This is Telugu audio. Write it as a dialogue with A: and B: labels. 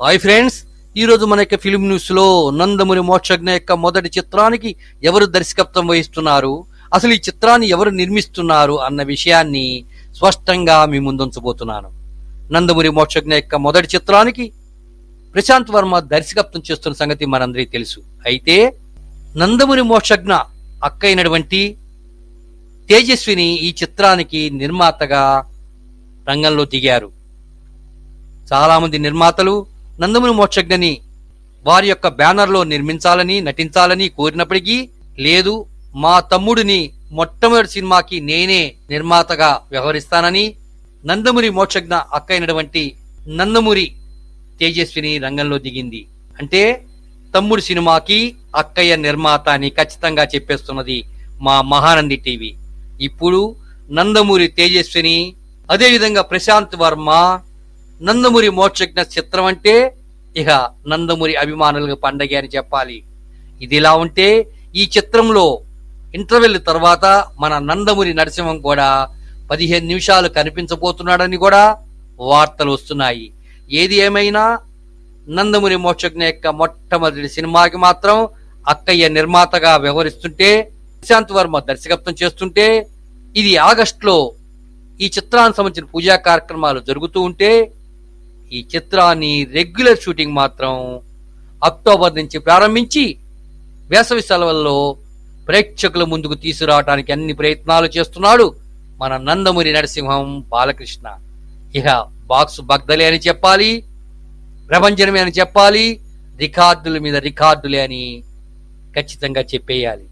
A: హాయ్ ఫ్రెండ్స్ ఈ రోజు మన యొక్క ఫిలిం న్యూస్లో నందముని మోక్షజ్ఞ యొక్క మొదటి చిత్రానికి ఎవరు దర్శకత్వం వహిస్తున్నారు? అసలు ఈ చిత్రాన్ని ఎవరు నిర్మిస్తున్నారు అన్న విషయాన్ని స్పష్టంగా మీ ముందుంచబోతున్నాను. నందముని మోక్షజ్ఞ యొక్క మొదటి చిత్రానికి ప్రశాంత్ వర్మ దర్శకత్వం చేస్తున్న సంగతి మనందరికీ తెలుసు. అయితే నందముని మోక్షజ్ఞ అక్క అయినటువంటి తేజస్విని ఈ చిత్రానికి నిర్మాతగా రంగంలో దిగారు. చాలామంది నిర్మాతలు నందమూరి మోక్షజ్ఞని వారి యొక్క బ్యానర్లో నిర్మించాలని నటించాలని కోరినప్పటికీ లేదు మా తమ్ముడిని మొట్టమొదటి సినిమాకి నేనే నిర్మాతగా వ్యవహరిస్తానని నందమూరి మోక్షజ్ఞ అక్క అయినటువంటి తేజస్విని రంగంలో దిగింది. అంటే తమ్ముడు సినిమాకి అక్కయ్య నిర్మాత అని ఖచ్చితంగా చెప్పేస్తున్నది మా మహానంది టీవీ. ఇప్పుడు నందమూరి తేజస్విని అదేవిధంగా ప్రశాంత్ వర్మ నందమూరి మోక్షజ్ఞ చిత్రం అంటే ఇక నందమూరి అభిమానులకు పండగ అని చెప్పాలి. ఇది ఇలా ఉంటే ఈ చిత్రంలో ఇంటర్వెల్ తర్వాత మన నందమూరి నరసింహం కూడా పదిహేను నిమిషాలు కనిపించబోతున్నాడని కూడా వార్తలు వస్తున్నాయి. ఏది ఏమైనా నందమూరి మోక్షజ్ఞ యొక్క మొట్టమొదటి సినిమాకి మాత్రం అక్కయ్య నిర్మాతగా వ్యవహరిస్తుంటే ప్రశాంత్ వర్మ దర్శకత్వం చేస్తుంటే ఇది ఆగస్టులో ఈ చిత్రానికి సంబంధించిన పూజా కార్యక్రమాలు జరుగుతూ ఉంటే ఈ చిత్రాన్ని రెగ్యులర్ షూటింగ్ మాత్రం అక్టోబర్ నుంచి ప్రారంభించి వేసవి సెలవుల్లో ప్రేక్షకుల ముందుకు తీసుకురావడానికి అన్ని ప్రయత్నాలు చేస్తున్నాడు మన నందమూరి నరసింహం బాలకృష్ణ. ఇక బాక్స్ బగ్దలే అని చెప్పాలి ప్రపంచమే అని చెప్పాలి రికార్డుల మీద రికార్డులే అని ఖచ్చితంగా చెప్పేయాలి.